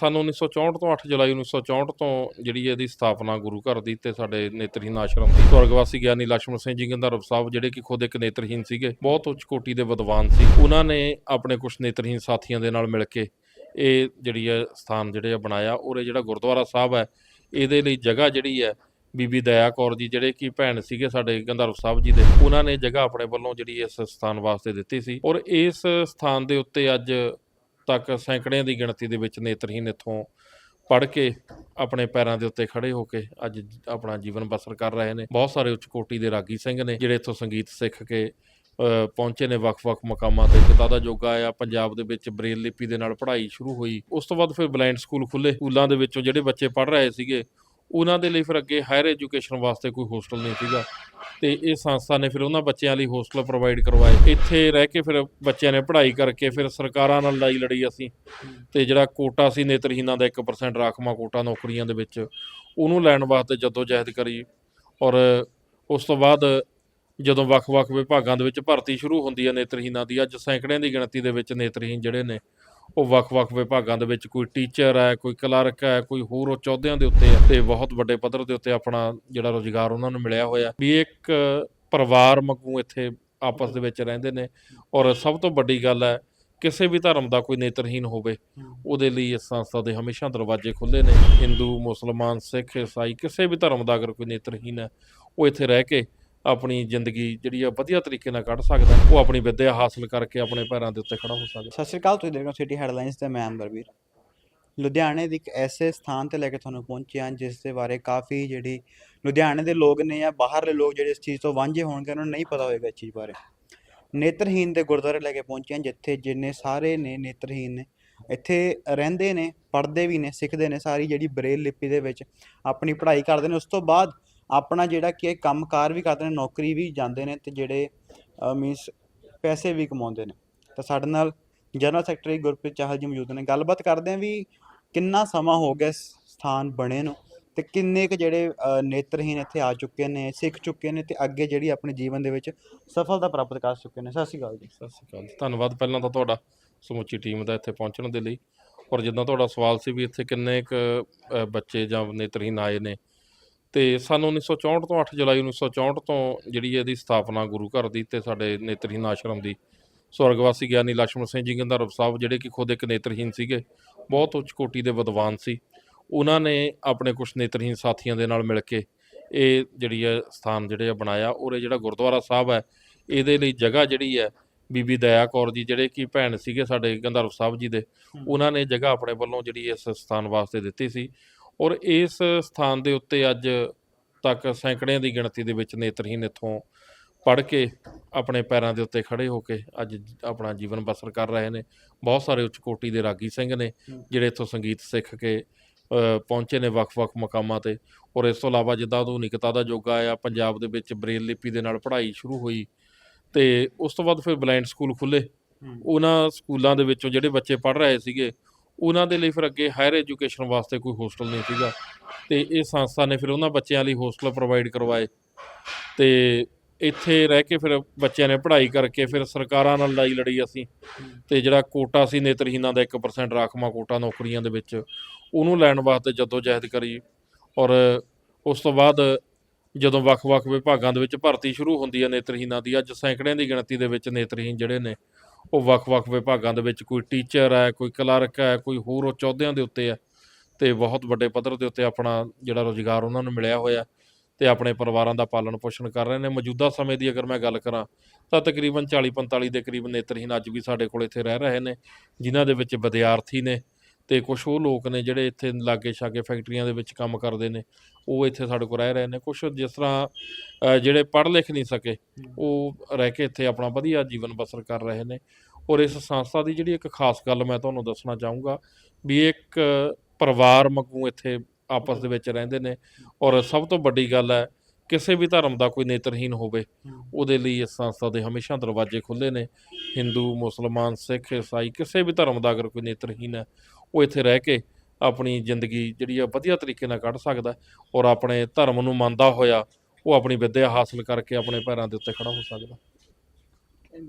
ਸਨ 1964 ਤੋਂ 8 ਜੁਲਾਈ 1964 ਤੋਂ ਜਿਹੜੀ ਇਹਦੀ ਸਥਾਪਨਾ ਗੁਰੂ ਘਰ ਦੀ ਤੇ ਸਾਡੇ ਨੇਤਰਹੀਨ ਆਸ਼ਰਮ ਦੀ, ਸਵਰਗਵਾਸੀ ਗਿਆਨੀ ਲక్ష్ਮਣ ਸਿੰਘ ਜੀ ਗੰਧਰਵ ਸਾਹਿਬ, ਜਿਹੜੇ ਕਿ ਖੁਦ ਇੱਕ ਨੇਤਰਹੀਨ ਸੀਗੇ, ਬਹੁਤ ਉੱਚ ਕੋਟੀ ਦੇ ਵਿਦਵਾਨ ਸੀ। ਉਹਨਾਂ ਨੇ ਆਪਣੇ ਕੁਝ ਨੇਤਰਹੀਨ ਸਾਥੀਆਂ ਦੇ ਨਾਲ ਮਿਲ ਕੇ ਇਹ ਜਿਹੜੀ ਹੈ ਸਥਾਨ ਜਿਹੜੇ ਆ ਬਣਾਇਆ। ਔਰ ਇਹ ਜਿਹੜਾ ਗੁਰਦੁਆਰਾ ਸਾਹਿਬ ਹੈ, ਇਹਦੇ ਲਈ ਜਗ੍ਹਾ ਜਿਹੜੀ ਹੈ, ਬੀਬੀ ਦਇਆ ਕੌਰ ਜੀ ਜਿਹੜੇ ਕਿ ਭੈਣ ਸੀਗੇ ਸਾਡੇ ਗੰਧਰਵ ਸਾਹਿਬ ਜੀ ਦੇ, ਉਹਨਾਂ ਨੇ ਜਗ੍ਹਾ ਆਪਣੇ ਵੱਲੋਂ ਜਿਹੜੀ ਇਸ ਸਥਾਨ ਵਾਸਤੇ ਦਿੱਤੀ ਸੀ। ਔਰ ਇਸ ਸਥਾਨ ਦੇ ਉੱਤੇ ਅੱਜ ਤੱਕ ਸੈਂਕੜਿਆਂ ਦੀ ਗਿਣਤੀ ਦੇ ਵਿੱਚ ਨੇਤਰਹੀਨ ਇੱਥੋਂ ਪੜ੍ਹ ਕੇ ਆਪਣੇ ਪੈਰਾਂ ਦੇ ਉੱਤੇ ਖੜੇ ਹੋ ਕੇ ਅੱਜ ਆਪਣਾ ਜੀਵਨ ਬਸਰ ਕਰ ਰਹੇ ਨੇ। ਬਹੁਤ ਸਾਰੇ ਉੱਚ ਕੋਟੀ ਦੇ ਰਾਗੀ ਸਿੰਘ ਨੇ ਜਿਹੜੇ ਇੱਥੋਂ ਸੰਗੀਤ ਸਿੱਖ ਕੇ ਪਹੁੰਚੇ ਨੇ ਵੱਖ-ਵੱਖ ਮੁਕਾਮਾਂ ਤੇ। ਕਿਤਾ ਦਾ ਯੋਗਾ ਆ ਪੰਜਾਬ ਦੇ ਵਿੱਚ ਬ੍ਰੇਲ ਲਿਪੀ ਦੇ ਨਾਲ ਪੜ੍ਹਾਈ ਸ਼ੁਰੂ ਹੋਈ। ਉਸ ਤੋਂ ਬਾਅਦ ਫਿਰ ਬਲਾਈਂਡ ਸਕੂਲ ਖੁੱਲੇ ਸਕੂਲਾਂ ਦੇ ਵਿੱਚੋਂ ਜਿਹੜੇ ਬੱਚੇ ਪੜ੍ਹ ਰਹੇ ਸੀਗੇ ਉਹਨਾਂ ਦੇ ਲਈ ਫਿਰ ਅੱਗੇ ਹਾਇਰ ਐਜੂਕੇਸ਼ਨ ਵਾਸਤੇ ਕੋਈ ਹੋਸਟਲ ਨਹੀਂ ਸੀਗਾ। ਤੇ ਇਹ ਸੰਸਥਾ ਨੇ ਫਿਰ ਉਹਨਾਂ ਬੱਚਿਆਂ ਲਈ ਹੋਸਟਲ ਪ੍ਰੋਵਾਈਡ ਕਰਵਾਏ। ਇੱਥੇ ਰਹਿ ਕੇ ਫਿਰ ਬੱਚਿਆਂ ਨੇ ਪੜ੍ਹਾਈ ਕਰਕੇ ਫਿਰ ਸਰਕਾਰਾਂ ਨਾਲ ਲੜਾਈ ਲੜੀ ਅਸੀਂ। ਤੇ ਜਿਹੜਾ ਕੋਟਾ ਸੀ ਨੇਤਰਹੀਨਾਂ ਦਾ 1% ਰਾਖਵਾਂ ਕੋਟਾ ਨੌਕਰੀਆਂ ਦੇ ਵਿੱਚ, ਉਹਨੂੰ ਲੈਣ ਵਾਸਤੇ ਜਦੋਂ ਜਹਿਦ ਕਰੀ। ਔਰ ਉਸ ਤੋਂ ਬਾਅਦ ਜਦੋਂ ਵੱਖ-ਵੱਖ ਵਿਭਾਗਾਂ ਦੇ ਵਿੱਚ ਭਰਤੀ ਸ਼ੁਰੂ ਹੁੰਦੀ ਹੈ ਨੇਤਰਹੀਨਾਂ ਦੀ, ਅੱਜ ਸੈਂਕੜਿਆਂ ਦੀ ਗਿਣਤੀ ਦੇ ਵਿੱਚ ਨੇਤਰਹੀਨ ਜਿਹੜੇ ਨੇ ਉਹ ਵੱਖ-ਵੱਖ ਵਿਭਾਗਾਂ ਦੇ ਵਿੱਚ ਕੋਈ ਟੀਚਰ ਹੈ, ਕੋਈ ਕਲਰਕ ਹੈ, ਕੋਈ ਹੋਰ ਉੱਚ ਦੇ ਉੱਤੇ ਤੇ ਬਹੁਤ ਵੱਡੇ ਪੱਧਰ ਦੇ ਉੱਤੇ ਆਪਣਾ ਜਿਹੜਾ ਰੋਜ਼ਗਾਰ ਉਹਨਾਂ ਨੂੰ ਮਿਲਿਆ ਹੋਇਆ ਵੀ ਇੱਕ ਪਰਿਵਾਰ ਵਾਂਗੂ ਇੱਥੇ ਆਪਸ ਦੇ ਵਿੱਚ ਰਹਿੰਦੇ ਨੇ ਔਰ ਸਭ ਤੋਂ ਵੱਡੀ ਗੱਲ ਹੈ, ਕਿਸੇ ਵੀ ਧਰਮ ਦਾ ਕੋਈ ਨੇਤਰਹੀਨ ਹੋਵੇ, ਉਹਦੇ ਲਈ ਇਸ ਸੰਸਥਾ ਦੇ ਹਮੇਸ਼ਾ ਦਰਵਾਜ਼ੇ ਖੁੱਲੇ ਨੇ। ਹਿੰਦੂ, ਮੁਸਲਮਾਨ, ਸਿੱਖ ਈਸਾਈ ਕਿਸੇ ਵੀ ਧਰਮ ਦਾ ਅਗਰ ਕੋਈ ਨੇਤਰਹੀਨ ਹੈ, ਉਹ ਇੱਥੇ ਰਹਿ ਕੇ ਆਪਣੀ ਜ਼ਿੰਦਗੀ ਜਿਹੜੀ ਆ ਵਧੀਆ ਤਰੀਕੇ ਨਾਲ ਕੱਢ ਸਕਦਾ ਉਹ ਆਪਣੀ ਵਿੱਦਿਆ ਹਾਸਲ ਕਰਕੇ ਆਪਣੇ ਪੈਰਾਂ ਦੇ ਉੱਤੇ ਖੜਾ ਹੋ ਸਕਦਾ ਸਤਿ ਸ਼੍ਰੀ ਅਕਾਲ, ਤੁਸੀਂ ਦੇਖ ਰਹੇ ਹੋ ਸਿਟੀ ਹੈਡਲਾਈਨਸ ਤੇ ਮੈਂ ਅੰਬਰਵੀਰ ਲੁਧਿਆਣੇ ਦੇ ਇੱਕ ਐਸੇ ਸਥਾਨ ਤੇ ਲੈ ਕੇ ਤੁਹਾਨੂੰ ਪਹੁੰਚੇ ਹਾਂ, ਜਿਸ ਦੇ ਬਾਰੇ ਕਾਫੀ ਜਿਹੜੀ ਲੁਧਿਆਣੇ ਦੇ ਲੋਕ ਨੇ ਜਾਂ ਬਾਹਰਲੇ ਲੋਕ ਜਿਹੜੇ ਇਸ ਚੀਜ਼ ਤੋਂ ਵਾਂਝੇ ਹੋਣਗੇ, ਉਹਨਾਂ ਨੂੰ ਨਹੀਂ ਪਤਾ ਹੋਏਗਾ ਇਸ ਚੀਜ਼ ਬਾਰੇ। ਨੇਤਰਹੀਨ ਦੇ ਗੁਰਦੁਆਰੇ ਲੈ ਕੇ ਪਹੁੰਚੇ ਹਾਂ, ਜਿੱਥੇ ਜਿੰਨੇ ਸਾਰੇ ਨੇ ਨੇਤਰਹੀਨ ਨੇ, ਇੱਥੇ ਰਹਿੰਦੇ ਨੇ, ਪੜ੍ਹਦੇ ਵੀ ਨੇ, ਸਿੱਖਦੇ ਨੇ, ਸਾਰੀ ਜਿਹੜੀ ਬ੍ਰੇਲ ਲਿਪੀ ਦੇ ਵਿੱਚ ਆਪਣੀ ਪੜ੍ਹਾਈ ਕਰਦੇ ਨੇ। ਉਸ ਤੋਂ ਬਾਅਦ ਆਪਣਾ ਜਿਹੜਾ ਕਿ ਕੰਮਕਾਰ ਵੀ ਕਰਦੇ ਨੇ ਨੌਕਰੀ ਵੀ ਜਾਂਦੇ ਨੇ ਤੇ ਜਿਹੜੇ ਮੀਨਸ ਪੈਸੇ ਵੀ ਕਮਾਉਂਦੇ ਨੇ। ਤਾਂ ਸਾਡੇ ਨਾਲ ਜਨਰਲ ਸੈਕਟਰੀ ਗੁਰਪ੍ਰੀਤ ਚਾਹਲ ਜੀ ਮੌਜੂਦ ਨੇ। ਗੱਲਬਾਤ ਕਰਦੇ ਹਾਂ ਵੀ ਕਿੰਨਾ ਸਮਾਂ ਹੋ ਗਿਆ ਸਥਾਨ ਬਣੇ ਨੂੰ ਤੇ ਕਿੰਨੇ ਕੁ ਜਿਹੜੇ ਅ, ਨੇਤਰਹੀਨ ਇੱਥੇ ਆ ਚੁੱਕੇ ਨੇ ਸਿੱਖ ਚੁੱਕੇ ਨੇ ਤੇ ਅੱਗੇ ਜਿਹੜੀ ਆਪਣੇ ਜੀਵਨ ਦੇ ਵਿੱਚ ਸਫਲਤਾ ਪ੍ਰਾਪਤ ਕਰ ਚੁੱਕੇ ਨੇ। ਸਤਿ ਸ਼੍ਰੀ ਅਕਾਲ ਜੀ। ਸਤਿ ਸ਼੍ਰੀ ਅਕਾਲ ਜੀ। ਧੰਨਵਾਦ ਪਹਿਲਾਂ ਤਾਂ ਤੁਹਾਡਾ ਸਮੁੱਚੀ ਟੀਮ ਦਾ ਇੱਥੇ ਪਹੁੰਚਣ ਦੇ ਲਈ। ਔਰ ਜਿੱਦਾਂ ਤੁਹਾਡਾ ਸਵਾਲ ਸੀ ਵੀ ਇੱਥੇ ਕਿੰਨੇ ਕੁ ਬੱਚੇ ਜਾਂ ਨੇਤਰਹੀਨ ਆਏ ਨੇ ਤੇ ਸਨ 1964 ਤੋਂ 8 ਜੁਲਾਈ 1964 ਤੋਂ ਜਿਹੜੀ ਇਹਦੀ ਸਥਾਪਨਾ ਗੁਰੂ ਘਰ ਦੀ ਤੇ ਸਾਡੇ ਨੇਤਰਹੀਨ ਆਸ਼ਰਮ ਦੀ ਸਵਰਗਵਾਸੀ ਗਿਆਨੀ ਲక్ష్ਮਣ ਸਿੰਘ ਜੀ ਗੰਧਰਵ ਸਾਹਿਬ ਜਿਹੜੇ ਕਿ ਖੁਦ ਇੱਕ ਨੇਤਰਹੀਨ ਸੀਗੇ ਬਹੁਤ ਉੱਚ ਕੋਟੀ ਦੇ ਵਿਦਵਾਨ ਸੀ। ਉਹਨਾਂ ਨੇ ਆਪਣੇ ਕੁਝ ਨੇਤਰਹੀਨ ਸਾਥੀਆਂ ਦੇ ਨਾਲ ਮਿਲ ਕੇ ਇਹ ਜਿਹੜੀ ਹੈ ਸਥਾਨ ਜਿਹੜੇ ਆ ਬਣਾਇਆ। ਔਰ ਇਹ ਜਿਹੜਾ ਗੁਰਦੁਆਰਾ ਸਾਹਿਬ ਹੈ ਇਹਦੇ ਲਈ ਜਗ੍ਹਾ ਜਿਹੜੀ ਹੈ ਬੀਬੀ ਦਇਆ ਕੌਰ ਜੀ ਜਿਹੜੇ ਕਿ ਭੈਣ ਸੀਗੇ ਸਾਡੇ ਗੰਧਰਵ ਸਾਹਿਬ ਜੀ ਦੇ ਉਹਨਾਂ ਨੇ ਜਗ੍ਹਾ ਆਪਣੇ ਵੱਲੋਂ ਜਿਹੜੀ ਇਸ ਸਥਾਨ ਵਾਸਤੇ ਦਿੱਤੀ ਸੀ। ਔਰ ਇਸ ਸਥਾਨ ਦੇ ਉੱਤੇ ਅੱਜ ਤੱਕ ਸੈਂਕੜਿਆਂ ਦੀ ਗਿਣਤੀ ਦੇ ਵਿੱਚ ਨੇਤਰਹੀਨ ਇੱਥੋਂ ਪੜ੍ਹ ਕੇ ਆਪਣੇ ਪੈਰਾਂ ਦੇ ਉੱਤੇ ਖੜੇ ਹੋ ਕੇ ਅੱਜ ਆਪਣਾ ਜੀਵਨ ਬਸਰ ਕਰ ਰਹੇ ਨੇ। ਬਹੁਤ ਸਾਰੇ ਉੱਚ ਕੋਟੀ ਦੇ ਰਾਗੀ ਸਿੰਘ ਨੇ ਜਿਹੜੇ ਇੱਥੋਂ ਸੰਗੀਤ ਸਿੱਖ ਕੇ ਪਹੁੰਚੇ ਨੇ ਵੱਖ-ਵੱਖ ਮੁਕਾਮਾਂ ਤੇ। ਔਰ ਇਸ ਤੋਂ ਇਲਾਵਾ ਜਿੱਦਾਂ ਆਧੁਨਿਕਤਾ ਦਾ ਯੁੱਗ ਆਇਆ ਪੰਜਾਬ ਦੇ ਵਿੱਚ ਬ੍ਰੇਲ ਲਿਪੀ ਦੇ ਨਾਲ ਪੜ੍ਹਾਈ ਸ਼ੁਰੂ ਹੋਈ ਤੇ ਉਸ ਤੋਂ ਬਾਅਦ ਫਿਰ ਬਲਾਈਂਡ ਸਕੂਲ ਖੁੱਲੇ ਉਹਨਾਂ ਸਕੂਲਾਂ ਦੇ ਵਿੱਚੋਂ ਜਿਹੜੇ ਬੱਚੇ ਪੜ੍ਹ ਰਹੇ ਸੀਗੇ ਉਹਨਾਂ ਦੇ ਲਈ ਫਿਰ ਅੱਗੇ ਹਾਇਰ ਐਜੂਕੇਸ਼ਨ ਵਾਸਤੇ ਕੋਈ ਹੋਸਟਲ ਨਹੀਂ ਸੀਗਾ ਤੇ ਇਹ ਸੰਸਥਾ ਨੇ ਫਿਰ ਉਹਨਾਂ ਬੱਚਿਆਂ ਲਈ ਹੋਸਟਲ ਪ੍ਰੋਵਾਈਡ ਕਰਵਾਏ ਤੇ ਇੱਥੇ ਰਹਿ ਕੇ ਫਿਰ ਬੱਚਿਆਂ ਨੇ ਪੜ੍ਹਾਈ ਕਰਕੇ ਫਿਰ ਸਰਕਾਰਾਂ ਨਾਲ ਲੜਾਈ ਲੜੀ ਅਸੀਂ ਤੇ ਜਿਹੜਾ ਕੋਟਾ ਸੀ ਨੇਤਰਹੀਨਾਂ ਦਾ 1% ਰਾਖਵਾਂ ਕੋਟਾ ਨੌਕਰੀਆਂ ਦੇ ਵਿੱਚ ਉਹਨੂੰ ਲੈਣ ਵਾਸਤੇ ਜਦੋਜਹਿਦ ਕਰੀ ਔਰ ਉਸ ਤੋਂ ਬਾਅਦ ਜਦੋਂ ਵੱਖ-ਵੱਖ ਵਿਭਾਗਾਂ ਦੇ ਵਿੱਚ ਭਰਤੀ ਸ਼ੁਰੂ ਹੁੰਦੀ ਹੈ ਨੇਤਰਹੀਨਾਂ ਦੀ, ਅੱਜ ਸੈਂਕੜਿਆਂ ਦੀ ਗਿਣਤੀ ਦੇ ਵਿੱਚ ਨੇਤਰਹੀਨ ਜਿਹੜੇ ਨੇ ਉਹ ਵੱਖ-ਵੱਖ ਵਿਭਾਗਾਂ ਦੇ ਵਿੱਚ ਕੋਈ ਟੀਚਰ ਹੈ, ਕੋਈ ਕਲਰਕ ਹੈ, ਕੋਈ ਹੋਰ ਉਹ ਅਹੁਦਿਆਂ ਦੇ ਉੱਤੇ ਹੈ ਤੇ ਬਹੁਤ ਵੱਡੇ ਪੱਧਰ ਦੇ ਉੱਤੇ ਆਪਣਾ ਜਿਹੜਾ ਰੋਜ਼ਗਾਰ ਉਹਨਾਂ ਨੂੰ ਮਿਲਿਆ ਹੋਇਆ ਤੇ ਆਪਣੇ ਪਰਿਵਾਰਾਂ ਦਾ ਪਾਲਣ ਪੋਸ਼ਣ ਕਰ ਰਹੇ ਨੇ। ਮੌਜੂਦਾ ਸਮੇਂ ਦੀ ਅਗਰ ਮੈਂ ਗੱਲ ਕਰਾਂ ਤਾਂ ਤਕਰੀਬਨ 40-45 ਦੇ ਕਰੀਬ ਨੇਤਰਹੀਣ ਅੱਜ ਵੀ ਸਾਡੇ ਕੋਲ ਇੱਥੇ ਰਹਿ ਰਹੇ ਨੇ, ਜਿਨ੍ਹਾਂ ਦੇ ਵਿੱਚ ਵਿਦਿਆਰਥੀ ਨੇ ਤੇ ਕੁਝ ਉਹ ਲੋਕ ਨੇ ਜਿਹੜੇ ਇੱਥੇ ਲਾਗੇ ਛਾਗੇ ਫੈਕਟਰੀਆਂ ਦੇ ਵਿੱਚ ਕੰਮ ਕਰਦੇ ਨੇ ਉਹ ਇੱਥੇ ਸਾਡੇ ਕੋਲ ਰਹਿ ਰਹੇ ਨੇ। ਕੁਝ ਜਿਸ ਤਰ੍ਹਾਂ ਜਿਹੜੇ ਪੜ੍ਹ ਲਿਖ ਨਹੀਂ ਸਕੇ ਉਹ ਰਹਿ ਕੇ ਇੱਥੇ ਆਪਣਾ ਵਧੀਆ ਜੀਵਨ ਬਸਰ ਕਰ ਰਹੇ ਨੇ। ਔਰ ਇਸ ਸੰਸਥਾ ਦੀ ਜਿਹੜੀ ਇੱਕ ਖਾਸ ਗੱਲ ਮੈਂ ਤੁਹਾਨੂੰ ਦੱਸਣਾ ਚਾਹੂੰਗਾ ਵੀ ਇੱਕ ਪਰਿਵਾਰ ਵਾਂਗੂ ਇੱਥੇ ਆਪਸ ਦੇ ਵਿੱਚ ਰਹਿੰਦੇ ਨੇ। ਔਰ ਸਭ ਤੋਂ ਵੱਡੀ ਗੱਲ ਹੈ ਕਿਸੇ ਵੀ ਧਰਮ ਦਾ ਕੋਈ ਨੇਤਰਹੀਨ ਹੋਵੇ ਉਹਦੇ ਲਈ ਇਸ ਸੰਸਥਾ ਦੇ ਹਮੇਸ਼ਾ ਦਰਵਾਜ਼ੇ ਖੁੱਲੇ ਨੇ। ਹਿੰਦੂ ਮੁਸਲਮਾਨ ਸਿੱਖ ਈਸਾਈ ਕਿਸੇ ਵੀ ਧਰਮ ਦਾ ਅਗਰ ਕੋਈ ਨੇਤਰਹੀਨ ਹੈ ਉਹ ਇੱਥੇ ਰਹਿ ਕੇ ਆਪਣੀ ਜ਼ਿੰਦਗੀ ਜਿਹੜੀ ਆ ਵਧੀਆ ਤਰੀਕੇ ਨਾਲ ਕੱਢ ਸਕਦਾ ਔਰ ਆਪਣੇ ਧਰਮ ਨੂੰ ਮੰਨਦਾ ਹੋਇਆ ਉਹ ਆਪਣੀ ਵਿੱਦਿਆ ਹਾਸਲ ਕਰਕੇ ਆਪਣੇ ਪੈਰਾਂ ਦੇ ਉੱਤੇ ਖੜਾ ਹੋ ਸਕਦਾ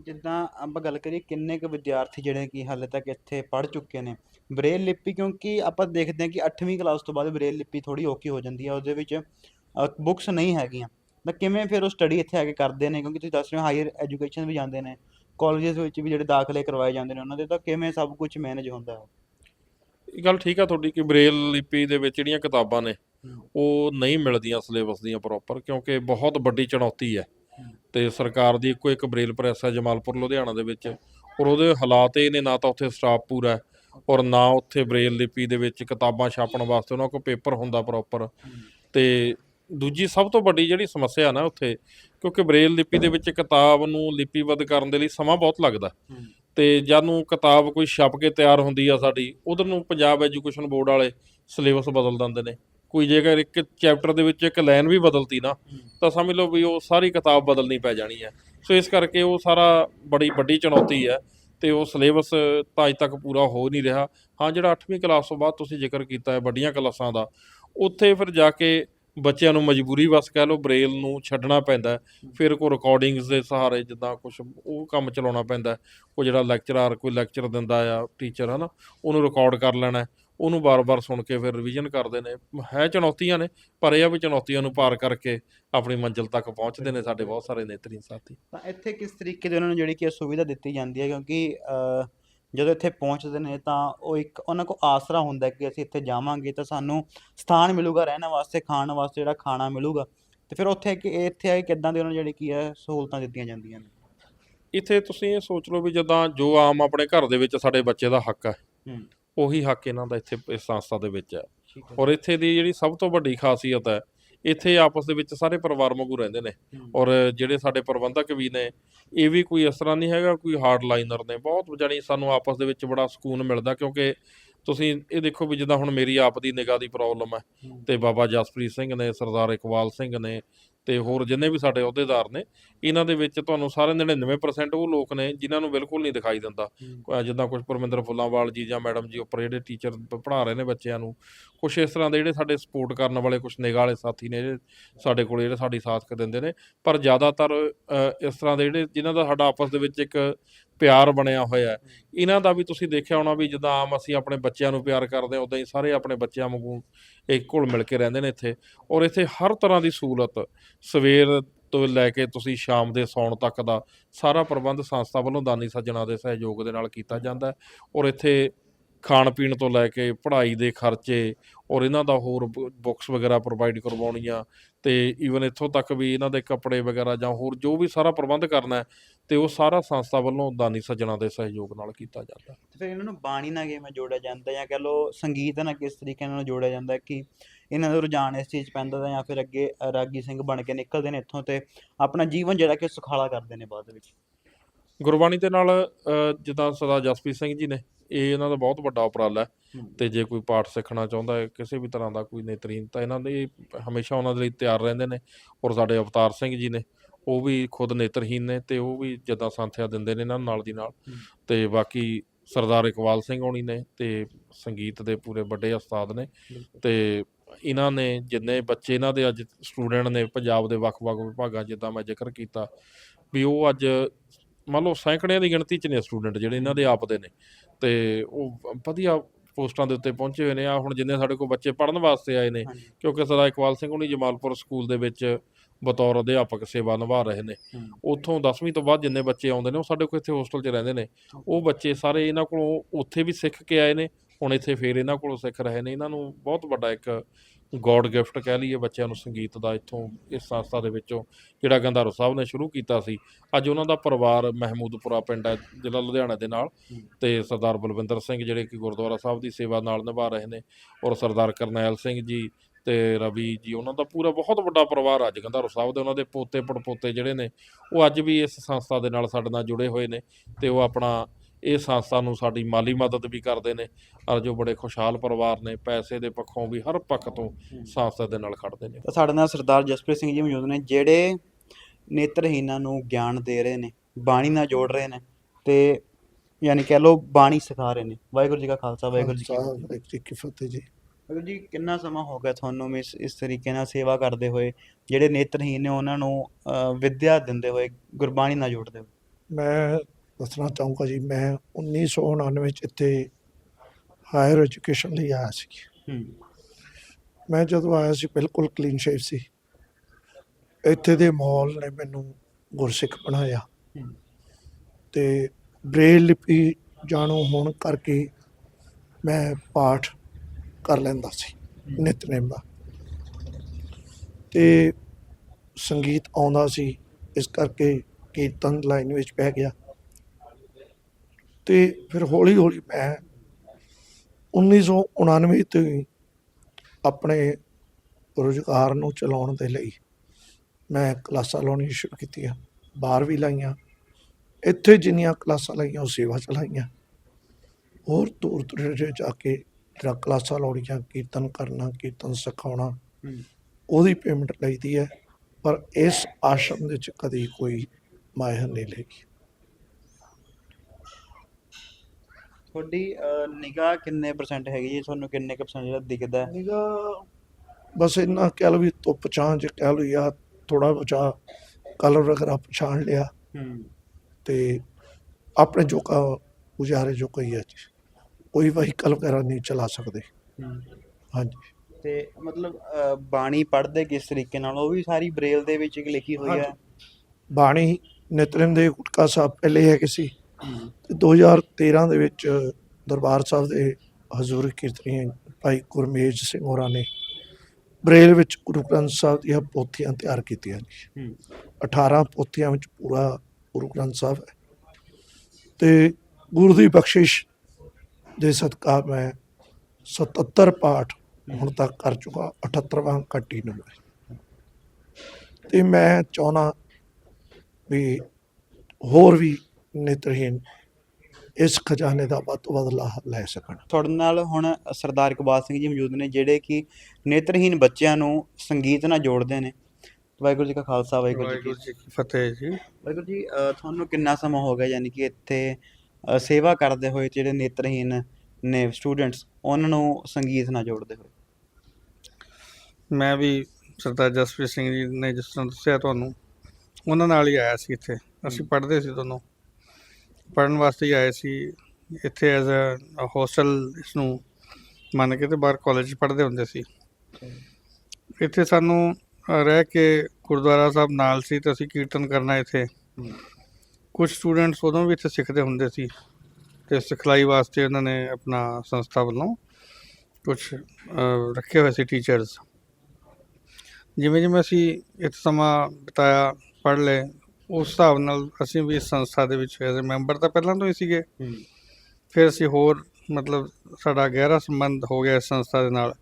ਜਿੱਦਾਂ ਆਪਾਂ ਗੱਲ ਕਰੀਏ ਕਿੰਨੇ ਕੁ ਵਿਦਿਆਰਥੀ ਜਿਹੜੇ ਕਿ ਹਾਲੇ ਤੱਕ ਇੱਥੇ ਪੜ੍ਹ ਚੁੱਕੇ ਨੇ, ਬ੍ਰੇਲ ਲਿਪੀ ਕਿਉਂਕਿ ਆਪਾਂ ਦੇਖਦੇ ਹਾਂ ਕਿ 8ਵੀਂ ਕਲਾਸ ਤੋਂ ਬਾਅਦ ਬ੍ਰੇਲ ਲਿਪੀ ਥੋੜੀ ਔਖੀ ਹੋ ਜਾਂਦੀ ਹੈ, ਉਹਦੇ ਵਿੱਚ ਬੁੱਕਸ ਨਹੀਂ ਹੈਗੀਆਂ। ਤਾਂ ਕਿਵੇਂ ਫਿਰ ਉਹ ਸਟੱਡੀ ਇੱਥੇ ਆ ਕੇ ਕਰਦੇ ਨੇ? ਕਿਉਂਕਿ ਤੁਸੀਂ ਦੱਸ ਰਹੇ ਹੋ ਹਾਇਰ ਐਜੂਕੇਸ਼ਨ ਵੀ ਜਾਂਦੇ ਨੇ ਕਾਲਜਸ ਵਿੱਚ ਵੀ ਜਿਹੜੇ ਦਾਖਲੇ ਕਰਵਾਏ ਜਾਂਦੇ ਨੇ, ਉਹਨਾਂ ਦੇ ਤਾਂ ਕਿਵੇਂ ਸਭ ਕੁਝ ਮੈਨੇਜ ਹੁੰਦਾ ਹੈ? ਇਹ ਗੱਲ ਠੀਕ ਆ ਤੁਹਾਡੀ ਕਿ ਬ੍ਰੇਲ ਲਿਪੀ ਦੇ ਵਿੱਚ ਜਿਹੜੀਆਂ ਕਿਤਾਬਾਂ ਨੇ ਉਹ ਨਹੀਂ ਮਿਲਦੀਆਂ ਸਿਲੇਬਸ ਦੀਆਂ ਪ੍ਰੋਪਰ ਕਿਉਂਕਿ ਬਹੁਤ ਵੱਡੀ ਚੁਣੌਤੀ ਹੈ। ਤੇ ਸਰਕਾਰ ਦੀ ਇੱਕੋ ਇੱਕ ਬ੍ਰੇਲ ਪ੍ਰੈਸ ਹੈ ਜਮਾਲਪੁਰ ਲੁਧਿਆਣਾ ਦੇ ਵਿੱਚ ਔਰ ਉਹਦੇ ਹਾਲਾਤ ਇਹ ਨੇ ਨਾ ਤਾਂ ਉੱਥੇ ਸਟਾਫ ਪੂਰਾ ਹੈ ਔਰ ਨਾ ਉੱਥੇ ਬ੍ਰੇਲ ਲਿਪੀ ਦੇ ਵਿੱਚ ਕਿਤਾਬਾਂ ਛਾਪਣ ਵਾਸਤੇ ਉਹਨਾਂ ਕੋਲ ਪੇਪਰ ਹੁੰਦਾ ਪ੍ਰੋਪਰ ਤੇ ਦੂਜੀ ਸਭ ਤੋਂ ਵੱਡੀ ਜਿਹੜੀ ਸਮੱਸਿਆ ਨਾ ਉੱਥੇ ਕਿਉਂਕਿ ਬ੍ਰੇਲ ਲਿਪੀ ਦੇ ਵਿੱਚ ਕਿਤਾਬ ਨੂੰ ਲਿਪੀਬੱਧ ਕਰਨ ਦੇ ਲਈ ਸਮਾਂ ਬਹੁਤ ਲੱਗਦਾ। ਤੇ ਜਦ ਨੂੰ ਕਿਤਾਬ ਕੋਈ ਛਪ ਕੇ ਤਿਆਰ ਹੁੰਦੀ ਆ ਸਾਡੀ, ਉਧਰ ਨੂੰ ਪੰਜਾਬ ਐਜੂਕੇਸ਼ਨ ਬੋਰਡ ਵਾਲੇ ਸਿਲੇਬਸ ਬਦਲ ਦਿੰਦੇ ਨੇ। ਕੋਈ ਜੇਕਰ ਇੱਕ ਚੈਪਟਰ ਦੇ ਵਿੱਚ ਇੱਕ ਲਾਈਨ ਵੀ ਬਦਲਤੀ ਨਾ, ਤਾਂ ਸਮਝ ਲਓ ਵੀ ਉਹ ਸਾਰੀ ਕਿਤਾਬ ਬਦਲਣੀ ਪੈ ਜਾਣੀ ਹੈ ਸੋ ਇਸ ਕਰਕੇ ਉਹ ਸਾਰਾ ਬੜੀ ਵੱਡੀ ਚੁਣੌਤੀ ਹੈ ਤੇ ਉਹ ਸਿਲੇਬਸ ਤਾਂ ਅਜੇ ਤੱਕ ਪੂਰਾ ਹੋ ਨਹੀਂ ਰਿਹਾ। ਹਾਂ, ਜਿਹੜਾ 8ਵੀਂ ਕਲਾਸ ਤੋਂ ਬਾਅਦ ਤੁਸੀਂ ਜ਼ਿਕਰ ਕੀਤਾ ਹੈ, ਵੱਡੀਆਂ ਕਲਾਸਾਂ ਦਾ, ਉੱਥੇ ਫਿਰ ਜਾ ਕੇ ਬੱਚਿਆਂ ਨੂੰ ਮਜਬੂਰੀ ਬਸ ਕਹਿ ਲਓ ਬ੍ਰੇਲ ਨੂੰ ਛੱਡਣਾ ਪੈਂਦਾ। ਫਿਰ ਕੋ ਰਿਕਾਰਡਿੰਗਸ ਦੇ ਸਹਾਰੇ ਜਿੱਦਾਂ ਕੁਝ ਉਹ ਕੰਮ ਚਲਾਉਣਾ ਪੈਂਦਾ। ਉਹ ਜਿਹੜਾ ਲੈਕਚਰਰ ਕੋਈ ਲੈਕਚਰ ਦਿੰਦਾ ਆ ਟੀਚਰ ਹਨਾ ਉਹਨੂੰ ਰਿਕਾਰਡ ਕਰ ਲੈਣਾ। ਉਹਨੂੰ ਬਾਰ-ਬਾਰ ਸੁਣ ਕੇ ਫਿਰ ਰਿਵੀਜ਼ਨ ਕਰਦੇ ਨੇ ਹੈ ਚੁਣੌਤੀਆਂ ਨੇ ਪਰ ਇਹ ਆ ਵੀ ਚੁਣੌਤੀਆਂ ਨੂੰ ਪਾਰ ਕਰਕੇ ਆਪਣੀ ਮੰਜ਼ਿਲ ਤੱਕ ਪਹੁੰਚਦੇ ਨੇ ਸਾਡੇ ਬਹੁਤ ਸਾਰੇ ਨੇਤਰੀ ਸਾਥੀ ਤਾਂ ਇੱਥੇ ਕਿਸ ਤਰੀਕੇ ਦੀ ਉਹਨਾਂ ਨੂੰ ਜਿਹੜੀ ਕਿ ਸੁਵਿਧਾ ਦਿੱਤੀ ਜਾਂਦੀ ਹੈ ਕਿਉਂਕਿ ਜਦੋਂ ਇੱਥੇ ਪਹੁੰਚਦੇ ਨੇ ਤਾਂ ਉਹ ਇੱਕ ਉਹਨਾਂ ਕੋਲ ਆਸਰਾ ਹੁੰਦਾ ਕਿ ਅਸੀਂ ਇੱਥੇ ਜਾਵਾਂਗੇ ਤਾਂ ਸਾਨੂੰ ਸਥਾਨ ਮਿਲੂਗਾ ਰਹਿਣ ਵਾਸਤੇ ਖਾਣ ਵਾਸਤੇ ਜਿਹੜਾ ਖਾਣਾ ਮਿਲੂਗਾ। ਤੇ ਫਿਰ ਉੱਥੇ ਕਿ ਇੱਥੇ ਆਏ ਕਿੱਦਾਂ ਦੀ ਉਹਨਾਂ ਜਿਹੜੀ ਕੀ ਹੈ ਸਹੂਲਤਾਂ ਦਿੱਤੀਆਂ ਜਾਂਦੀਆਂ ਨੇ? ਇੱਥੇ ਤੁਸੀਂ ਇਹ ਸੋਚ ਲਓ ਵੀ ਜਦੋਂ ਜੋ ਆਮ ਆਪਣੇ ਘਰ ਦੇ ਵਿੱਚ ਸਾਡੇ ਬੱਚੇ ਦਾ ਹੱਕ ਹੈ ਹੂੰ। ਉਹੀ ਹੱਕ ਇਹਨਾਂ ਦਾ ਇੱਥੇ ਇਸ ਸੰਸਥਾ ਦੇ ਵਿੱਚ ਹੈ। ਔਰ ਇੱਥੇ ਦੀ ਜਿਹੜੀ ਸਭ ਤੋਂ ਵੱਡੀ ਖਾਸੀਅਤ ਹੈ ਇੱਥੇ ਆਪਸ ਦੇ ਵਿੱਚ ਸਾਰੇ ਪਰਿਵਾਰ ਵਾਂਗੂ ਰਹਿੰਦੇ ਨੇ। ਔਰ ਜਿਹੜੇ ਸਾਡੇ ਪ੍ਰਬੰਧਕ ਵੀ ਨੇ ਇਹ ਵੀ ਕੋਈ ਇਸ ਤਰ੍ਹਾਂ ਨਹੀਂ ਹੈਗਾ ਕੋਈ ਹਾਰਡ ਲਾਈਨਰ ਨੇ ਬਹੁਤ ਜਾਣੀ ਸਾਨੂੰ ਆਪਸ ਦੇ ਵਿੱਚ ਬੜਾ ਸਕੂਨ ਮਿਲਦਾ ਕਿਉਂਕਿ ਤੁਸੀਂ ਇਹ ਦੇਖੋ ਵੀ ਜਿੱਦਾਂ ਹੁਣ ਮੇਰੀ ਆਪ ਦੀ ਨਿਗਾਹ ਦੀ ਪ੍ਰੋਬਲਮ ਹੈ ਹੂੰ। ਤੇ ਬਾਬਾ ਜਸਪ੍ਰੀਤ ਸਿੰਘ ਨੇ ਸਰਦਾਰ ਇਕਬਾਲ ਸਿੰਘ ਨੇ ਤੇ ਹੋਰ ਜਿੰਨੇ ਵੀ ਸਾਡੇ ਅਹੁਦੇਦਾਰ ਨੇ ਇਹਨਾਂ ਦੇ ਵਿੱਚ ਤੁਹਾਨੂੰ ਸਾਰੇ 99% ਉਹ ਲੋਕ ਨੇ ਜਿਨ੍ਹਾਂ ਨੂੰ ਬਿਲਕੁਲ ਨਹੀਂ ਦਿਖਾਈ ਦਿੰਦਾ। ਜਿੱਦਾਂ ਕੁਝ ਪਰਮਿੰਦਰ ਫੁੱਲਾਂਵਾਲ ਜੀ ਜਾਂ ਮੈਡਮ ਜੀ ਉੱਪਰ ਜਿਹੜੇ ਟੀਚਰ ਪੜ੍ਹਾ ਰਹੇ ਨੇ ਬੱਚਿਆਂ ਨੂੰ ਕੁਝ ਇਸ ਤਰ੍ਹਾਂ ਦੇ ਜਿਹੜੇ ਸਾਡੇ ਸਪੋਰਟ ਕਰਨ ਵਾਲੇ ਕੁਝ ਨਿਗਾਹ ਵਾਲੇ ਸਾਥੀ ਨੇ ਜਿਹੜੇ ਸਾਡੇ ਕੋਲ ਜਿਹੜੇ ਸਾਡੀ ਸਾਥ ਕਰ ਦਿੰਦੇ ਨੇ ਪਰ ਜ਼ਿਆਦਾਤਰ ਇਸ ਤਰ੍ਹਾਂ ਦੇ ਜਿਹੜੇ ਜਿਨ੍ਹਾਂ ਦਾ ਸਾਡਾ ਆਪਸ ਦੇ ਵਿੱਚ ਇੱਕ ਪਿਆਰ ਬਣਿਆ ਹੋਇਆ ਹੈ। ਇਹਨਾਂ ਦਾ ਵੀ ਤੁਸੀਂ ਦੇਖਿਆ ਹੋਣਾ ਵੀ ਜਿੱਦਾਂ ਆਮ ਅਸੀਂ ਆਪਣੇ ਬੱਚਿਆਂ ਨੂੰ ਪਿਆਰ ਕਰਦੇ ਹਾਂ, ਉਦਾਂ ਹੀ ਸਾਰੇ ਆਪਣੇ ਬੱਚਿਆਂ ਵਾਂਗੂ ਇੱਕ ਘੁਲ ਮਿਲ ਕੇ ਰਹਿੰਦੇ ਨੇ ਇੱਥੇ। ਔਰ ਇੱਥੇ ਹਰ ਤਰ੍ਹਾਂ ਦੀ ਸਹੂਲਤ, ਸਵੇਰ ਤੋਂ ਲੈ ਕੇ ਤੁਸੀਂ ਸ਼ਾਮ ਦੇ ਸੌਣ ਤੱਕ ਦਾ ਸਾਰਾ ਪ੍ਰਬੰਧ ਸੰਸਥਾ ਵੱਲੋਂ ਦਾਨੀ ਸੱਜਣਾ ਦੇ ਸਹਿਯੋਗ ਦੇ ਨਾਲ ਕੀਤਾ ਜਾਂਦਾ ਹੈ। ਔਰ ਇੱਥੇ ਖਾਣ ਪੀਣ ਤੋਂ ਲੈ ਕੇ ਪੜ੍ਹਾਈ ਦੇ ਖਰਚੇ ਔਰ ਇਹਨਾਂ ਦਾ ਹੋਰ ਬੁੱਕਸ ਵਗੈਰਾ ਪ੍ਰੋਵਾਈਡ ਕਰਵਾਉਣੀਆਂ ਤੇ ਈਵਨ ਇੱਥੋਂ ਤੱਕ ਵੀ ਇਹਨਾਂ ਦੇ ਕੱਪੜੇ ਵਗੈਰਾ ਜਾਂ ਹੋਰ ਜੋ ਵੀ ਸਾਰਾ ਪ੍ਰਬੰਧ ਕਰਨਾ ਤੇ ਉਹ ਸਾਰਾ ਸੰਸਥਾ ਵੱਲੋਂ ਦਾਨੀ ਸੱਜਣਾ ਦੇ ਸਹਿਯੋਗ ਨਾਲ ਕੀਤਾ ਜਾਂਦਾ। ਤੇ ਫਿਰ ਇਹਨਾਂ ਨੂੰ ਬਾਣੀ ਨਾਲ ਕਿਵੇਂ ਜੋੜਿਆ ਜਾਂਦਾ ਜਾਂ ਕਹ ਲਓ ਸੰਗੀਤ ਨਾਲ ਕਿਸ ਤਰੀਕੇ ਨਾਲ ਜੋੜਿਆ ਜਾਂਦਾ ਕਿ ਇਹਨਾਂ ਦਾ ਰੁਝਾਨ ਇਸ ਚੀਜ਼ ਪੈਂਦਾ ਤਾਂ ਜਾਂ ਫਿਰ ਅੱਗੇ ਰਾਗੀ ਸਿੰਘ ਬਣ ਕੇ ਨਿਕਲਦੇ ਨੇ ਇੱਥੋਂ ਤੇ ਆਪਣਾ ਜੀਵਨ ਜਿਹੜਾ ਕਿ ਸੁਖਾਲਾ ਕਰਦੇ ਨੇ ਬਾਅਦ ਵਿੱਚ। ਗੁਰਬਾਣੀ ਦੇ ਨਾਲ ਜਿੱਦਾਂ ਸਰਦਾਰ ਜਸਪ੍ਰੀਤ ਸਿੰਘ ਜੀ ਨੇ ਇਹ ਇਹਨਾਂ ਦਾ ਬਹੁਤ ਵੱਡਾ ਉਪਰਾਲਾ ਹੈ। ਤੇ ਜੇ ਕੋਈ ਪਾਠ ਸਿੱਖਣਾ ਚਾਹੁੰਦਾ ਹੈ ਕਿਸੇ ਵੀ ਤਰ੍ਹਾਂ ਦਾ ਕੋਈ ਨੇਤਰੀਨ ਤਾਂ ਇਹਨਾਂ ਦੇ ਹਮੇਸ਼ਾ ਉਹਨਾਂ ਦੇ ਲਈ ਤਿਆਰ ਰਹਿੰਦੇ ਨੇ। ਔਰ ਸਾਡੇ ਅਵਤਾਰ ਸਿੰਘ ਜੀ ਨੇ ਉਹ ਵੀ ਖੁਦ ਨੇਤਰਹੀਨ ਨੇ ਤੇ ਉਹ ਵੀ ਜਿੱਦਾਂ ਸੰਥਿਆ ਦਿੰਦੇ ਨੇ ਇਹਨਾਂ ਨੂੰ ਨਾਲ ਦੀ ਨਾਲ। ਤੇ ਬਾਕੀ ਸਰਦਾਰ ਇਕਬਾਲ ਸਿੰਘ ਹੋਣੀ ਨੇ ਤੇ ਸੰਗੀਤ ਦੇ ਪੂਰੇ ਵੱਡੇ ਉਸਤਾਦ ਨੇ। ਤੇ ਇਹਨਾਂ ਨੇ ਜਿੰਨੇ ਬੱਚੇ ਇਹਨਾਂ ਦੇ ਅੱਜ ਸਟੂਡੈਂਟ ਨੇ ਪੰਜਾਬ ਦੇ ਵੱਖ-ਵੱਖ ਵਿਭਾਗਾਂ ਜਿੱਦਾਂ ਮੈਂ ਜ਼ਿਕਰ ਕੀਤਾ ਵੀ ਉਹ ਅੱਜ ਮੰਨ ਲਓ ਸੈਂਕੜਿਆਂ ਦੀ ਗਿਣਤੀ 'ਚ ਨੇ ਸਟੂਡੈਂਟ ਜਿਹੜੇ ਇਹਨਾਂ ਦੇ ਆਪ ਦੇ ਨੇ। ਤੇ ਉਹ ਵਧੀਆ ਪੋਸਟਾਂ ਦੇ ਉੱਤੇ ਪਹੁੰਚੇ ਹੋਏ ਨੇ। ਆ ਹੁਣ ਜਿੰਨੇ ਸਾਡੇ ਕੋਲ ਬੱਚੇ ਪੜ੍ਹਨ ਵਾਸਤੇ ਆਏ ਨੇ ਕਿਉਂਕਿ ਸਰਦਾਰ ਇਕਬਾਲ ਸਿੰਘ ਹੁਣੀ ਜਮਾਲਪੁਰ ਸਕੂਲ ਦੇ ਵਿੱਚ ਬਤੌਰ ਅਧਿਆਪਕ ਸੇਵਾ ਨਿਭਾ ਰਹੇ ਨੇ। ਉੱਥੋਂ 10ਵੀਂ ਤੋਂ ਬਾਅਦ ਜਿੰਨੇ ਬੱਚੇ ਆਉਂਦੇ ਨੇ ਉਹ ਸਾਡੇ ਕੋਲ ਇੱਥੇ ਹੋਸਟਲ 'ਚ ਰਹਿੰਦੇ ਨੇ। ਉਹ ਬੱਚੇ ਸਾਰੇ ਇਹਨਾਂ ਕੋਲੋਂ ਉੱਥੇ ਵੀ ਸਿੱਖ ਕੇ ਆਏ ਨੇ ਹੁਣ ਇੱਥੇ ਫੇਰ ਇਹਨਾਂ ਕੋਲੋਂ ਸਿੱਖ ਰਹੇ ਨੇ। ਇਹਨਾਂ ਨੂੰ ਬਹੁਤ ਵੱਡਾ ਇੱਕ ਗੋਡ ਗਿਫਟ ਕਹਿ ਲਈਏ ਬੱਚਿਆਂ ਨੂੰ ਸੰਗੀਤ ਦਾ ਇੱਥੋਂ ਇਸ ਸੰਸਥਾ ਦੇ ਵਿੱਚੋਂ ਜਿਹੜਾ ਗੰਧਾਰੋ ਸਾਹਿਬ ਨੇ ਸ਼ੁਰੂ ਕੀਤਾ ਸੀ। ਅੱਜ ਉਹਨਾਂ ਦਾ ਪਰਿਵਾਰ ਮਹਿਮੂਦਪੁਰਾ ਪਿੰਡ ਹੈ ਜ਼ਿਲ੍ਹਾ ਲੁਧਿਆਣਾ ਦੇ ਨਾਲ। ਤੇ ਸਰਦਾਰ ਬਲਵਿੰਦਰ ਸਿੰਘ ਜਿਹੜੇ ਕਿ ਗੁਰਦੁਆਰਾ ਸਾਹਿਬ ਦੀ ਸੇਵਾ ਨਾਲ ਨਿਭਾ ਰਹੇ ਨੇ। ਔਰ ਸਰਦਾਰ ਕਰਨੈਲ ਸਿੰਘ ਜੀ ਤੇ ਰਵੀ ਜੀ ਉਹਨਾਂ ਦਾ ਪੂਰਾ ਬਹੁਤ ਵੱਡਾ ਪਰਿਵਾਰ ਅੱਜ ਗੰਧਾਰੋ ਸਾਹਿਬ ਦੇ ਉਹਨਾਂ ਦੇ ਪੋਤੇ ਪੜਪੋਤੇ ਜਿਹੜੇ ਨੇ ਉਹ ਅੱਜ ਵੀ ਇਸ ਸੰਸਥਾ ਦੇ ਨਾਲ ਸਾਡੇ ਨਾਲ ਜੁੜੇ ਹੋਏ ਨੇ ਤੇ ਉਹ ਆਪਣਾ ਇਹ ਸੰਸਥਾ ਨੂੰ ਸਾਡੀ ਮਾਲੀ ਮਦਦ ਵੀ ਕਰਦੇ ਨੇ ਔਰ ਜੋ ਬੜੇ ਖੁਸ਼ਹਾਲ ਪਰਿਵਾਰ ਨੇ ਪੈਸੇ ਦੇ ਪੱਖੋਂ ਵੀ ਹਰ ਪੱਖ ਤੋਂ ਸੰਸਥਾ ਦੇ ਨਾਲ ਖੜਦੇ ਨੇ। ਤਾਂ ਸਾਡੇ ਨਾਲ ਸਰਦਾਰ ਜਸਪ੍ਰੀਤ ਸਿੰਘ ਜੀ ਮੌਜੂਦ ਨੇ ਜਿਹੜੇ ਨੇਤਰਹੀਨਾਂ ਨੂੰ ਗਿਆਨ ਦੇ ਰਹੇ ਨੇ ਬਾਣੀ ਨਾਲ ਜੋੜ ਰਹੇ ਨੇ ਤੇ ਯਾਨੀ ਕਹਿ ਲਓ ਬਾਣੀ ਸਿਖਾ ਰਹੇ ਨੇ। ਵਾਹਿਗੁਰੂ ਜੀ ਕਾ ਖਾਲਸਾ ਵਾਹਿਗੁਰੂ ਜੀ ਕੀ ਫਤਿਹ ਜੀ। ਫਤਿਹ ਜੀ ਕਿੰਨਾ ਸਮਾਂ ਹੋ ਗਿਆ ਤੁਹਾਨੂੰ ਇਸ ਇਸ ਤਰੀਕੇ ਨਾਲ ਸੇਵਾ ਕਰਦੇ ਹੋਏ? ਜਿਹੜੇ ਨੇਤਰਹੀਨ ਨੇ ਉਹਨਾਂ ਨੂੰ ਵਿੱਦਿਆ ਦਿੰਦੇ ਹੋਏ ਗੁਰਬਾਣੀ ਨਾਲ ਜੋੜਦੇ ਹੋਏ? ਮੈਂ ਦੱਸਣਾ ਚਾਹੂੰਗਾ ਜੀ ਮੈਂ 1999 ਵਿੱਚ ਇੱਥੇ ਹਾਇਰ ਐਜੂਕੇਸ਼ਨ ਲਈ ਆਇਆ ਸੀ। ਹੂੰ। ਮੈਂ ਜਦੋਂ ਆਇਆ ਸੀ ਬਿਲਕੁਲ ਕਲੀਨ ਸ਼ੇਵ ਸੀ। ਇੱਥੇ ਦੇ ਮਾਹੌਲ ਨੇ ਮੈਨੂੰ ਗੁਰਸਿੱਖ ਬਣਾਇਆ। ਤੇ ਬ੍ਰੇਲ ਲਿਪੀ ਜਾਣੂ ਹੋਣ ਕਰਕੇ ਮੈਂ ਪਾਠ ਕਰ ਲੈਂਦਾ ਸੀ ਨਿਤਨੇਮ ਦਾ ਤੇ ਸੰਗੀਤ ਆਉਂਦਾ ਸੀ ਇਸ ਕਰਕੇ ਕੀਰਤਨ ਲਾਈਨ ਵਿੱਚ ਪੈ ਗਿਆ। ਤੇ ਫਿਰ ਹੌਲੀ ਹੌਲੀ ਮੈਂ 1999 ਤੋਂ ਆਪਣੇ ਰੁਜ਼ਗਾਰ ਨੂੰ ਚਲਾਉਣ ਦੇ ਲਈ ਮੈਂ ਕਲਾਸਾਂ ਲਾਉਣੀਆਂ ਸ਼ੁਰੂ ਕੀਤੀਆਂ ਬਾਹਰ ਵੀ ਲਾਈਆਂ। ਇੱਥੇ ਜਿੰਨੀਆਂ ਕਲਾਸਾਂ ਲਾਈਆਂ ਉਹ ਸੇਵਾ ਚਲਾਈਆਂ ਹੋਰ ਦੂਰ ਦੂਰ ਜਾ ਕੇ ਜਿਹੜਾ ਕਲਾਸਾਂ ਲਾਉਣੀਆਂ ਕੀਰਤਨ ਕਰਨਾ ਕੀਰਤਨ ਸਿਖਾਉਣਾ ਉਹਦੀ ਪੇਮੈਂਟ ਲਈਦੀ ਹੈ ਪਰ ਇਸ ਆਸ਼ਰਮ ਦੇ ਵਿੱਚ ਕਦੀ ਕੋਈ ਮਾਇਰ ਨਹੀਂ ਲਈ ਤੁਹਾਡੀ ਨਿਗਾਹ ਕਿੰਨੇ ਪਰਸੈਂਟ ਹੈਗੀ ਜੀ? ਤੁਹਾਨੂੰ ਕਿੰਨੇ ਕੁ percent ਜਿਹੜਾ ਦਿਖਦਾ? ਹੈ ਨਿਗਾ ਬਸ ਇੰਨਾ ਕਹਿ ਲਓ ਵੀ ਧੁੱਪ ਛਾਂ ਚ ਕਹਿ ਲਓ ਜਾਂ ਥੋੜਾ ਬਚਾ ਕਲਰ ਵਗੈਰਾ ਪਛਾਣ ਲਿਆ। ਹੂੰ। ਤੇ ਆਪਣੇ ਜੋ ਕਾ ਗੁਜ਼ਾਰੇ ਜੋ ਕੋਈ ਹੈ ਜੀ। ਕੋਈ ਵਹੀਕਲ ਵਗੈਰਾ ਨਹੀਂ ਚਲਾ ਸਕਦੇ। ਹੂੰ। ਹਾਂਜੀ। ਤੇ ਮਤਲਬ ਅ, ਬਾਣੀ ਪੜ੍ਹਦੇ ਕਿਸ ਤਰੀਕੇ ਨਾਲ? ਉਹ ਵੀ ਸਾਰੀ ਬ੍ਰੇਲ ਦੇ ਵਿੱਚ ਲਿਖੀ ਹੋਈ ਹੈ। ਬਾਣੀ ਨਿਤਨੇਮ ਦੇ ਗੁਟਕਾ ਸਾਹਿਬ ਪਹਿਲੇ ਹੈਗੇ ਸੀ। ਹੂੰ। ਤੇ 2013 ਦੇ ਵਿੱਚ ਦਰਬਾਰ ਸਾਹਿਬ ਦੇ ਹਜ਼ੂਰ ਕੀਰਤਨੀ ਭਾਈ ਗੁਰਮੇਜ ਸਿੰਘ ਹੋਰਾਂ ਨੇ ਬਰੇਲ ਵਿੱਚ ਗੁਰੂ ਗ੍ਰੰਥ ਸਾਹਿਬ ਦੀਆਂ ਪੋਥੀਆਂ ਤਿਆਰ ਕੀਤੀਆਂ ਜੀ ਹੂੰ। 18 ਪੋਥੀਆਂ ਵਿੱਚ ਪੂਰਾ ਗੁਰੂ ਗ੍ਰੰਥ ਸਾਹਿਬ ਹੈ। ਤੇ ਗੁਰੂ ਦੀ ਬਖਸ਼ਿਸ਼ ਦੇ ਸਦਕਾ ਮੈਂ 77 ਪਾਠ ਹੁਣ ਤੱਕ ਕਰ ਚੁੱਕਾ 78ਵਾਂ ਕੰਟੀਨਿਊ ਹੈ ਤੇ ਮੈਂ ਚਾਹਣਾ ਵੀ ਹੋਰ ਵੀ ਨੇਤਰਹੀਨ ਇਸ ਖਜ਼ਾਨੇ ਦਾ ਵੱਧ ਤੋਂ ਵੱਧ ਲਾਭ ਲੈ ਸਕਣ। ਤੁਹਾਡੇ ਨਾਲ ਹੁਣ ਸਰਦਾਰ ਇਕਬਾਲ ਸਿੰਘ ਜੀ ਮੌਜੂਦ ਨੇ ਜਿਹੜੇ ਕਿ ਨੇਤਰਹੀਨ ਬੱਚਿਆਂ ਨੂੰ ਸੰਗੀਤ ਨਾਲ ਜੋੜਦੇ ਨੇ। ਵਾਹਿਗੁਰੂ ਜੀ ਕਾ ਖਾਲਸਾ ਵਾਹਿਗੁਰੂ ਜੀ ਕੀ ਫਤਿਹ ਜੀ। ਵਾਹਿਗੁਰੂ ਜੀ ਤੁਹਾਨੂੰ ਕਿੰਨਾ ਸਮਾਂ ਹੋ ਗਿਆ ਯਾਨੀ ਕਿ ਇੱਥੇ ਸੇਵਾ ਕਰਦੇ ਹੋਏ ਜਿਹੜੇ ਨੇਤਰਹੀਨ ਨੇ ਸਟੂਡੈਂਟਸ ਉਹਨਾਂ ਨੂੰ ਸੰਗੀਤ ਨਾਲ ਜੋੜਦੇ ਹੋਏ। ਮੈਂ ਵੀ ਸਰਦਾਰ ਜਸਪ੍ਰੀਤ ਸਿੰਘ ਜੀ ਨੇ ਜਿਸ ਤਰ੍ਹਾਂ ਦੱਸਿਆ ਤੁਹਾਨੂੰ ਉਹਨਾਂ ਨਾਲ ਹੀ ਆਇਆ ਸੀ ਇੱਥੇ। ਅਸੀਂ ਪੜ੍ਹਦੇ ਸੀ ਦੋਨੋਂ। ਪੜ੍ਹਨ ਵਾਸਤੇ ਹੀ ਆਏ ਸੀ। ਇੱਥੇ ਐਜ਼ ਅ ਹੋਸਟਲ ਇਸ ਨੂੰ ਮੰਨ ਕੇ ਤੇ ਬਾਹਰ ਕਾਲਜ ਪੜ੍ਹਦੇ ਹੁੰਦੇ ਸੀ। ਇੱਥੇ ਸਾਨੂੰ ਰਹਿ ਕੇ ਗੁਰਦੁਆਰਾ ਸਾਹਿਬ ਨਾਲ ਸੀ ਤੇ ਅਸੀਂ ਕੀਰਤਨ ਕਰਨਾ ਇੱਥੇ। ਕੁਝ ਸਟੂਡੈਂਟਸ ਉਦੋਂ ਵੀ ਇੱਥੇ ਸਿੱਖਦੇ ਹੁੰਦੇ ਸੀ ਤੇ ਸਿਖਲਾਈ ਵਾਸਤੇ ਉਹਨਾਂ ਨੇ ਆਪਣਾ ਸੰਸਥਾ ਵੱਲੋਂ ਕੁਝ ਰੱਖੇ ਹੋਏ ਸੀ ਟੀਚਰਸ ਜਿਵੇਂ ਜਿਵੇਂ ਅਸੀਂ ਇੱਕ ਸਮਾਂ ਬਿਤਾਇਆ ਪੜ੍ਹ ਲਏ ਉਸ ਹਿਸਾਬ ਨਾਲ ਅਸੀਂ ਵੀ ਇਸ ਸੰਸਥਾ ਦੇ ਵਿੱਚ ਐਜ਼ ਮੈਂਬਰ ਤਾਂ ਪਹਿਲਾਂ ਤੋਂ ਹੀ ਸੀਗੇ। ਫਿਰ ਅਸੀਂ ਹੋਰ ਮਤਲਬ ਸਾਡਾ ਗਹਿਰਾ ਸੰਬੰਧ ਹੋ ਗਿਆ ਇਸ ਸੰਸਥਾ ਦੇ ਨਾਲ।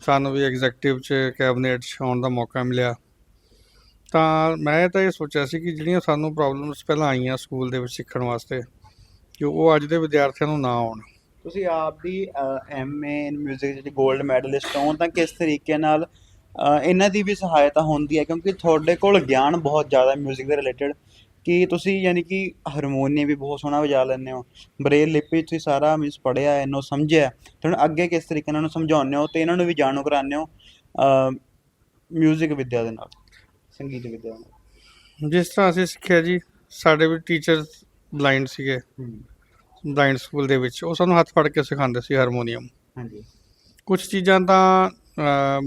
ਸਾਨੂੰ ਵੀ ਐਗਜ਼ੈਕਟਿਵ ਚ ਕੈਬਨਿਟ 'ਚ ਆਉਣ ਦਾ ਮੌਕਾ ਮਿਲਿਆ। ਤਾਂ ਮੈਂ ਤਾਂ ਇਹ ਸੋਚਿਆ ਸੀ ਕਿ ਜਿਹੜੀਆਂ ਸਾਨੂੰ ਪ੍ਰੋਬਲਮਸ ਪਹਿਲਾਂ ਆਈਆਂ ਸਕੂਲ ਦੇ ਵਿੱਚ ਸਿੱਖਣ ਵਾਸਤੇ, ਕਿ ਉਹ ਅੱਜ ਦੇ ਵਿਦਿਆਰਥੀਆਂ ਨੂੰ ਨਾ ਆਉਣ। ਤੁਸੀਂ ਆਪ ਦੀ ਐਮਏ ਇਨ 뮤직 ਜਿਹੜੀ 골ਡ ਮੈਡਲਿਸਟ ਹੋ, ਤਾਂ ਕਿਸ ਤਰੀਕੇ ਨਾਲ ਇਹਨਾਂ ਦੀ ਵੀ ਸਹਾਇਤਾ ਹੁੰਦੀ ਹੈ? ਕਿਉਂਕਿ ਤੁਹਾਡੇ ਕੋਲ ਗਿਆਨ ਬਹੁਤ ਜ਼ਿਆਦਾ 뮤직 ਦੇ ਰਿਲੇਟਡ ਕਿ ਤੁਸੀਂ ਯਾਨੀ ਕਿ ਹਾਰਮੋਨੀਅਮ ਵੀ ਬਹੁਤ ਸੋਹਣਾ ਵਜਾ ਲੈਂਦੇ ਹੋ? ਬ੍ਰੇਲ ਲਿਪੀ ਤੁਸੀਂ ਸਾਰਾ ਮਿਸ ਪੜਿਆ ਇਹਨੂੰ ਸਮਝਿਆ। ਹੁਣ ਅੱਗੇ ਕਿਸ ਤਰੀਕੇ ਨਾਲ ਨੂੰ ਸਮਝਾਉਂਦੇ ਹੋ ਤੇ ਇਹਨਾਂ ਨੂੰ ਵੀ ਜਾਣੂ ਕਰਾਉਂਦੇ ਹੋ 뮤직 ਵਿਦਿਆ ਦੇ ਨਾਲ? ਸੰਗੀਤ ਵਿੱਦਿਆ ਜਿਸ ਤਰ੍ਹਾਂ ਅਸੀਂ ਸਿੱਖਿਆ ਜੀ ਸਾਡੇ ਵੀ ਟੀਚਰਸ ਬਲਾਈਂਡ ਸੀਗੇ। ਬਲਾਈਂਡ ਸਕੂਲ ਦੇ ਵਿੱਚ। ਉਹ ਸਾਨੂੰ ਹੱਥ ਫੜ ਕੇ ਸਿਖਾਉਂਦੇ ਸੀ ਹਾਰਮੋਨੀਅਮ ਹਾਂਜੀ। ਕੁਝ ਚੀਜ਼ਾਂ ਤਾਂ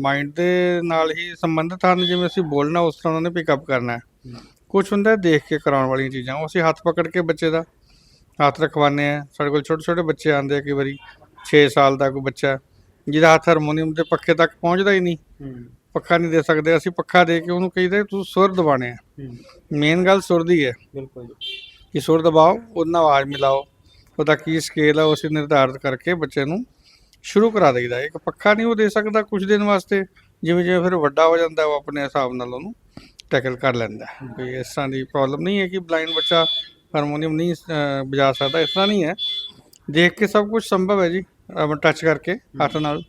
ਮਾਈਂਡ ਦੇ ਨਾਲ ਹੀ ਸੰਬੰਧਿਤ ਹਨ ਜਿਵੇਂ ਅਸੀਂ ਬੋਲਣਾ ਉਸ ਤਰ੍ਹਾਂ ਉਹਨਾਂ ਨੇ ਪਿਕਅਪ ਕਰਨਾ ਹੈ। ਕੁਝ ਹੁੰਦਾ ਹੈ ਦੇਖ ਕੇ ਕਰਾਉਣ ਵਾਲੀਆਂ ਚੀਜ਼ਾਂ। ਉਹ ਅਸੀਂ ਹੱਥ ਪਕੜ ਕੇ ਬੱਚੇ ਦਾ ਹੱਥ ਰਖਵਾਉਂਦੇ ਆ ਸਾਡੇ ਕੋਲ ਛੋਟੇ ਛੋਟੇ ਬੱਚੇ ਆਉਂਦੇ ਆ ਕਈ ਵਾਰੀ 6 ਸਾਲ ਦਾ ਕੋਈ ਬੱਚਾ ਜਿਹਦਾ ਹੱਥ ਹਾਰਮੋਨੀਅਮ ਦੇ ਪੱਖੇ ਤੱਕ ਪਹੁੰਚਦਾ ਹੀ ਨਹੀਂ। ਹੂੰ। ਪੱਖਾ ਨਹੀਂ ਦੇ ਸਕਦੇ ਅਸੀਂ ਪੱਖਾ ਦੇ ਕੇ ਉਹਨੂੰ ਕਹੀਦਾ ਤੂੰ ਸੁਰ ਦਬਾਣੇ ਆ। ਹੂੰ। ਮੇਨ ਗੱਲ ਸੁਰ ਦੀ ਹੈ। ਬਿਲਕੁਲ ਕਿ ਸੁਰ ਦਬਾਓ ਉਹਨਾਂ ਆਵਾਜ਼ ਮਿਲਾਓ ਉਹਦਾ ਕੀ ਸਕੇਲ ਉਹ ਅਸੀਂ ਨਿਰਧਾਰਿਤ ਕਰਕੇ ਬੱਚੇ ਨੂੰ ਸ਼ੁਰੂ ਕਰਾ ਦਈਦਾ। ਇੱਕ ਪੱਖਾ ਨਹੀਂ ਉਹ ਦੇ ਸਕਦਾ ਕੁਝ ਦਿਨ ਵਾਸਤੇ ਜਿਵੇਂ ਜਿਵੇਂ ਫਿਰ ਵੱਡਾ ਹੋ ਜਾਂਦਾ ਉਹ ਆਪਣੇ ਹਿਸਾਬ ਨਾਲ ਉਹਨੂੰ ਟੈਕਲ ਕਰ ਲੈਂਦਾ। ਹੈ। ਕੋਈ ਇਸ ਤਰ੍ਹਾਂ ਦੀ ਪ੍ਰੋਬਲਮ ਨਹੀਂ ਹੈ ਕਿ ਬਲਾਈਂਡ ਬੱਚਾ ਹਾਰਮੋਨੀਅਮ ਨਹੀਂ ਵਜਾ ਸਕਦਾ ਇਸ ਤਰ੍ਹਾਂ ਨਹੀਂ ਹੈ। ਦੇਖ ਕੇ ਸਭ ਕੁਝ ਸੰਭਵ ਹੈ ਜੀ ਟੱਚ ਕਰਕੇ ਹੱਥ ਨਾਲ।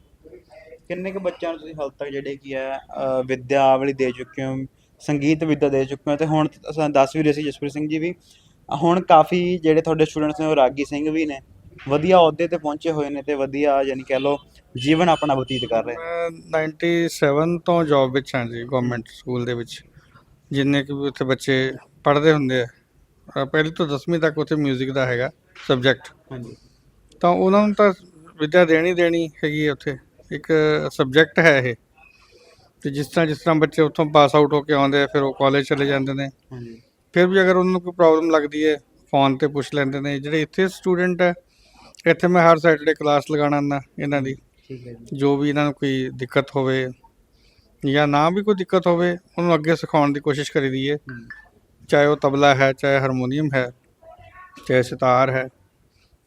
ਕਿੰਨੇ ਕੁ ਬੱਚਿਆਂ ਨੂੰ ਤੁਸੀਂ ਹਾਲ ਤੱਕ ਜਿਹੜੇ ਕੀ ਹੈ ਅ, ਵਿਦਿਆਵਲੀ ਦੇ ਚੁੱਕੇ ਹੋ ਸੰਗੀਤ ਵਿਦਿਆ ਦੇ ਚੁੱਕੇ ਹੋ ਤੇ ਹੁਣ ਅਸਾਂ ਦੱਸ ਵੀ ਰਹੇ ਸੀ ਜਸਪ੍ਰੀਤ ਸਿੰਘ ਜੀ ਵੀ ਹੁਣ ਕਾਫੀ ਜਿਹੜੇ ਤੁਹਾਡੇ ਸਟੂਡੈਂਟਸ ਨੇ ਉਹ ਰਾਗੀ ਸਿੰਘ ਵੀ ਨੇ ਵਧੀਆ ਅਹੁਦੇ ਤੇ ਪਹੁੰਚੇ ਹੋਏ ਨੇ ਤੇ ਵਧੀਆ ਯਾਨੀ ਕਹਿ ਲਓ ਜੀਵਨ ਆਪਣਾ ਬਤੀਤ ਕਰ ਰਹੇ ਮੈਂ 97 ਤੋਂ ਜੌਬ ਵਿੱਚ ਹਾਂ ਜੀ ਗਵਰਨਮੈਂਟ ਸਕੂਲ ਦੇ ਵਿੱਚ ਜਿੰਨੇ ਕਿ ਵੀ ਉੱਥੇ ਬੱਚੇ ਪੜ੍ਹਦੇ ਹੁੰਦੇ ਆ ਪਹਿਲੀ ਤੋਂ 10ਵੀਂ ਤੱਕ ਉੱਥੇ 뮤직 ਦਾ ਹੈਗਾ ਸਬਜੈਕਟ ਹਾਂਜੀ। ਤਾਂ ਉਹਨਾਂ ਨੂੰ ਤਾਂ ਵਿਦਿਆ ਦੇਣੀ ਦੇਣੀ ਹੈਗੀ ਉੱਥੇ। ਇੱਕ ਸਬਜੈਕਟ ਹੈ ਇਹ। ਤੇ ਜਿਸ ਤਰ੍ਹਾਂ ਜਿਸ ਤਰ੍ਹਾਂ ਬੱਚੇ ਉੱਥੋਂ ਪਾਸ ਆਊਟ ਹੋ ਕੇ ਆਉਂਦੇ ਆ ਫਿਰ ਉਹ ਕਾਲਜ ਚਲੇ ਜਾਂਦੇ ਨੇ। ਹਾਂਜੀ। ਫਿਰ ਵੀ ਅਗਰ ਉਹਨਾਂ ਨੂੰ ਕੋਈ ਪ੍ਰੋਬਲਮ ਲੱਗਦੀ ਹੈ ਫੋਨ ਤੇ ਪੁੱਛ ਲੈਂਦੇ ਨੇ ਜਿਹੜੇ ਇੱਥੇ ਸਟੂਡੈਂਟ ਹੈ ਇੱਥੇ ਮੈਂ ਹਰ ਸੈਟਰਡੇ ਕਲਾਸ ਲਗਾਉਣਾ ਨਾ ਇਹਨਾਂ ਦੀ। ਠੀਕ ਹੈ ਜੀ। ਜੋ ਵੀ ਇਹਨਾਂ ਨੂੰ ਕੋਈ ਦਿੱਕਤ ਹੋਵੇ ਜਾਂ ਨਾ ਵੀ ਕੋਈ ਦਿੱਕਤ ਹੋਵੇ ਉਹਨੂੰ ਅੱਗੇ ਸਿਖਾਉਣ ਦੀ ਕੋਸ਼ਿਸ਼ ਕਰੀਦੀ ਹੈ। ਹੂੰ। ਚਾਹੇ ਉਹ ਤਬਲਾ ਹੈ ਚਾਹੇ ਹਾਰਮੋਨੀਅਮ ਹੈ ਚਾਹੇ ਸਿਤਾਰ ਹੈ।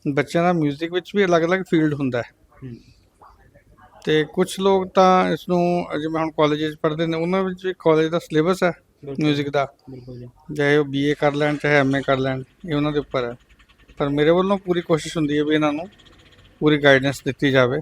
ਬੱਚਿਆਂ ਦਾ 뮤직 ਵਿੱਚ ਵੀ ਅਲੱਗ-ਅਲੱਗ ਫੀਲਡ ਹੁੰਦਾ ਹੈ। ਹੂੰ। ਤੇ ਕੁਝ ਲੋਕ ਤਾਂ ਇਸ ਨੂੰ ਜਿਵੇਂ ਹੁਣ ਕਾਲਜਿਸ ਪੜ੍ਹਦੇ ਨੇ ਉਹਨਾਂ ਵਿੱਚ ਵੀ ਕਾਲਜ ਦਾ ਸਿਲੇਬਸ ਹੈ 뮤직 ਦਾ। ਬਿਲਕੁਲ ਜੀ। ਚਾਹੇ ਉਹ ਬੀਏ ਕਰ ਲੈਣ ਚਾਹੇ ਐਮਏ ਕਰ ਲੈਣ ਇਹ ਉਹਨਾਂ ਦੇ ਉੱਪਰ ਹੈ। ਪਰ ਮੇਰੇ ਵੱਲੋਂ ਪੂਰੀ ਕੋਸ਼ਿਸ਼ ਹੁੰਦੀ ਹੈ ਵੀ ਇਹਨਾਂ ਨੂੰ ਪੂਰੀ ਗਾਈਡੈਂਸ ਦਿੱਤੀ ਜਾਵੇ।